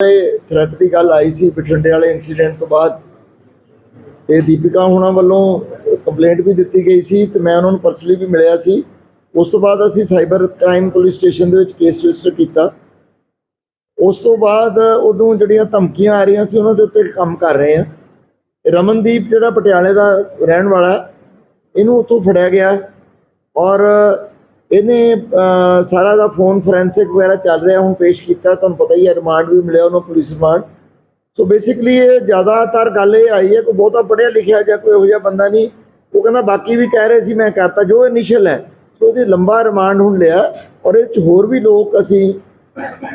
ਇਹ ਥ੍ਰੈਟ ਦੀ ਗੱਲ ਆਈ ਸੀ ਬਠਿੰਡੇ ਵਾਲੇ ਇਨਸੀਡੈਂਟ ਤੋਂ ਬਾਅਦ। ਤੇ ਦੀਪਿਕਾ ਹੁਣਾਂ ਵੱਲੋਂ ਕੰਪਲੇਂਟ ਵੀ ਦਿੱਤੀ ਗਈ ਸੀ ਤੇ ਮੈਂ ਉਹਨਾਂ ਨੂੰ ਪਰਸਨਲੀ ਵੀ ਮਿਲਿਆ ਸੀ। ਉਸ ਤੋਂ ਬਾਅਦ ਅਸੀਂ ਸਾਈਬਰ ਕ੍ਰਾਈਮ ਪੁਲਿਸ ਸਟੇਸ਼ਨ ਦੇ ਵਿੱਚ ਕੇਸ ਰਜਿਸਟਰ ਕੀਤਾ। ਉਸ ਤੋਂ ਬਾਅਦ ਉਦੋਂ ਜਿਹੜੀਆਂ ਧਮਕੀਆਂ ਆ ਰਹੀਆਂ ਸੀ, ਉਹਨਾਂ ਦੇ ਉੱਤੇ ਕੰਮ ਕਰ ਰਹੇ ਆ ਰਮਨਦੀਪ ਜਿਹੜਾ ਪਟਿਆਲੇ ਦਾ ਰਹਿਣ ਵਾਲਾ, ਇਹਨੂੰ ਉੱਥੋਂ ਫੜਿਆ ਗਿਆ ਔਰ ਇਹਨੇ ਸਾਰਾ ਦਾ ਫੋਨ ਫੋਰੈਂਸਿਕ ਵਗੈਰਾ ਚੱਲ ਰਿਹਾ ਹੁਣ ਪੇਸ਼ ਕੀਤਾ ਤੁਹਾਨੂੰ ਪਤਾ ਹੀ ਹੈ ਰਿਮਾਂਡ ਵੀ ਮਿਲਿਆ ਉਹਨੂੰ ਪੁਲਿਸ ਰਿਮਾਂਡ ਸੋ ਬੇਸਿਕਲੀ ਇਹ ਜ਼ਿਆਦਾਤਰ ਗੱਲ ਇਹ ਆਈ ਹੈ ਕੋਈ ਬਹੁਤਾ ਪੜ੍ਹਿਆ ਲਿਖਿਆ ਜਾਂ ਕੋਈ ਇਹੋ ਜਿਹਾ ਬੰਦਾ ਨਹੀਂ। ਉਹ ਕਹਿੰਦਾ ਬਾਕੀ ਵੀ ਕਹਿ ਰਹੇ ਸੀ ਮੈਂ ਕਰਤਾ ਜੋ ਇਨੀਸ਼ੀਅਲ ਹੈ ਸੋ ਇਹਦੀ ਲੰਬਾ ਰਿਮਾਂਡ ਹੁਣ ਲਿਆ ਔਰ ਇਹ ਚ ਹੋਰ ਵੀ ਲੋਕ ਅਸੀਂ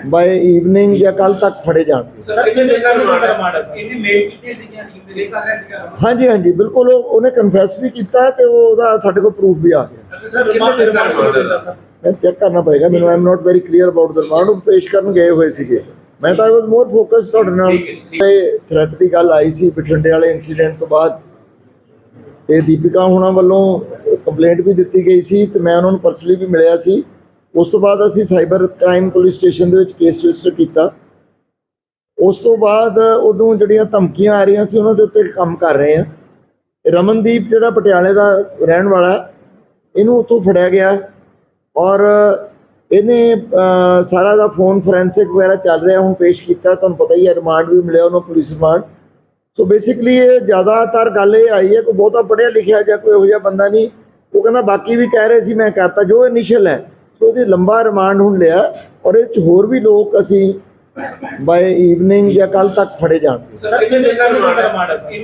ਬਾਈ ਈਵਨਿੰਗ ਜਾਂ ਕੱਲ ਤੱਕ ਫੜੇ ਜਾਣਗੇ। ਸਰ ਕਿੰਨੇ ਦਿਨ ਦਾ ਰਿਮਾਂਡ ਹੈ? ਸਰ ਇਹਨੇ ਮੇਲ ਕੀਤੇ ਸੀਗੀਆਂ ਈਮੇਲ ਕਰ ਰਿਹਾ ਸੀਗਾ। ਹਾਂਜੀ ਹਾਂਜੀ ਬਿਲਕੁਲ ਉਹ- ਉਹਨੇ ਕਨਫੈਸ ਵੀ ਕੀਤਾ ਤੇ ਉਹ- ਉਹਦਾ ਸਾਡੇ ਕੋਲ ਪ੍ਰੂਫ ਵੀ ਆ ਗਿਆ। ਸਰ ਰਿਮਾਂਡ ਕਿੰਨੇ ਦਿਨ ਦਾ ਸਰ? ਮੈਂ ਚੈੱਕ ਕਰਨਾ ਪਏਗਾ ਮੈਨੂੰ I am not very clear about the remand ਉਹ ਪੇਸ਼ ਕਰਨ ਗਏ ਹੋਏ ਸੀਗੇ। ਮੈਂ ਤਾਂ ਆਈ ਵਾਸ ਮੋਰ ਫੋਕਸ ਤੁਹਾਡੇ ਨਾਲ। ਇਹ ਥ੍ਰੈਟ ਦੀ ਗੱਲ ਆਈ ਸੀ ਬਠਿੰਡੇ ਵਾਲੇ ਇਨਸੀਡੈਂਟ ਤੋਂ ਬਾਅਦ। ਤੇ ਦੀਪਿਕਾ ਹੁਣਾਂ ਵੱਲੋਂ ਕੰਪਲੇਂਟ ਵੀ ਦਿੱਤੀ ਗਈ ਸੀ ਤੇ ਮੈਂ ਉਹਨਾਂ ਨੂੰ ਪਰਸਨਲੀ ਵੀ ਮਿਲਿਆ ਸੀ। ਉਸ ਤੋਂ ਬਾਅਦ ਅਸੀਂ ਸਾਈਬਰ ਕ੍ਰਾਈਮ ਪੁਲਿਸ ਸਟੇਸ਼ਨ ਦੇ ਵਿੱਚ ਕੇਸ ਰਜਿਸਟਰ ਕੀਤਾ। ਉਸ ਤੋਂ ਬਾਅਦ ਉਦੋਂ ਜਿਹੜੀਆਂ ਧਮਕੀਆਂ ਆ ਰਹੀਆਂ ਸੀ ਉਹਨਾਂ ਦੇ ਉੱਤੇ ਕੰਮ ਕਰ ਰਹੇ ਆ। ਰਮਨਦੀਪ ਜਿਹੜਾ ਪਟਿਆਲੇ ਦਾ ਰਹਿਣ ਵਾਲਾ ਇਹਨੂੰ ਉੱਥੋਂ ਫੜਿਆ ਗਿਆ ਔਰ ਇਹਨੇ ਸਾਰਾ ਦਾ ਫੋਨ ਫੋਰੈਂਸਿਕ ਵਗੈਰਾ ਚੱਲ ਰਿਹਾ, ਹੁਣ ਪੇਸ਼ ਕੀਤਾ, ਤੁਹਾਨੂੰ ਪਤਾ ਹੀ ਹੈ, ਰਿਮਾਂਡ ਵੀ ਮਿਲਿਆ ਉਹਨੂੰ ਪੁਲਿਸ ਰਿਮਾਂਡ। ਸੋ ਬੇਸਿਕਲੀ ਇਹ ਜ਼ਿਆਦਾਤਰ ਗੱਲ ਇਹ ਆਈ ਹੈ, ਕੋਈ ਬਹੁਤਾ ਪੜ੍ਹਿਆ ਲਿਖਿਆ ਜਾਂ ਕੋਈ ਇਹੋ ਜਿਹਾ ਬੰਦਾ ਨਹੀਂ, ਉਹ ਕਹਿੰਦਾ ਬਾਕੀ ਵੀ ਕਹਿ ਰਹੇ ਸੀ, ਮੈਂ ਕਰਤਾ, ਜੋ ਇਨੀਸ਼ੀਅਲ ਹੈ। ਸੋ ਇਹਦੇ ਲੰਬਾ ਰਿਮਾਂਡ ਹੁਣ ਲਿਆ, ਔਰ ਇਹ ਚ ਹੋਰ ਵੀ ਲੋਕ ਅਸੀਂ ਬਾਈ ਈਵਨਿੰਗ ਜਾਂ ਕੱਲ ਤੱਕ ਫੜੇ ਜਾਣਗੇ ਸਰ ਇਹਨੇ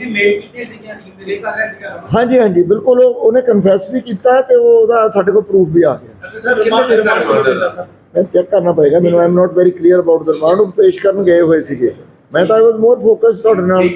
ਮੇਲ ਕੀਤੇ ਕਰ ਰਿਹਾ ਸੀਗਾ ਹਾਂਜੀ ਹਾਂਜੀ ਬਿਲਕੁਲ ਉਹ- ਉਹਨੇ ਕਨਫੈਸ ਵੀ ਕੀਤਾ ਤੇ ਉਹ- ਉਹਦਾ ਸਾਡੇ ਕੋਲ ਪ੍ਰੂਫ ਵੀ ਆ ਗਿਆ। ਅਤੇ ਸਰ ਰਿਮਾਂਡ ਕਿੰਨੇ ਦਿਨ ਦਾ ਸਰ ਮੈਂ ਚੈੱਕ ਕਰਨਾ ਪਏਗਾ ਮੈਨੂੰ I am not very clear about the remand ਉਹ ਪੇਸ਼ ਕਰਨ ਗਏ ਹੋਏ ਸੀਗੇ। ਮੈਂ ਤਾਂ ਆਈ ਵਾਸ ਮੋਰ ਫੋਕਸ ਤੁਹਾਡੇ ਨਾਲ।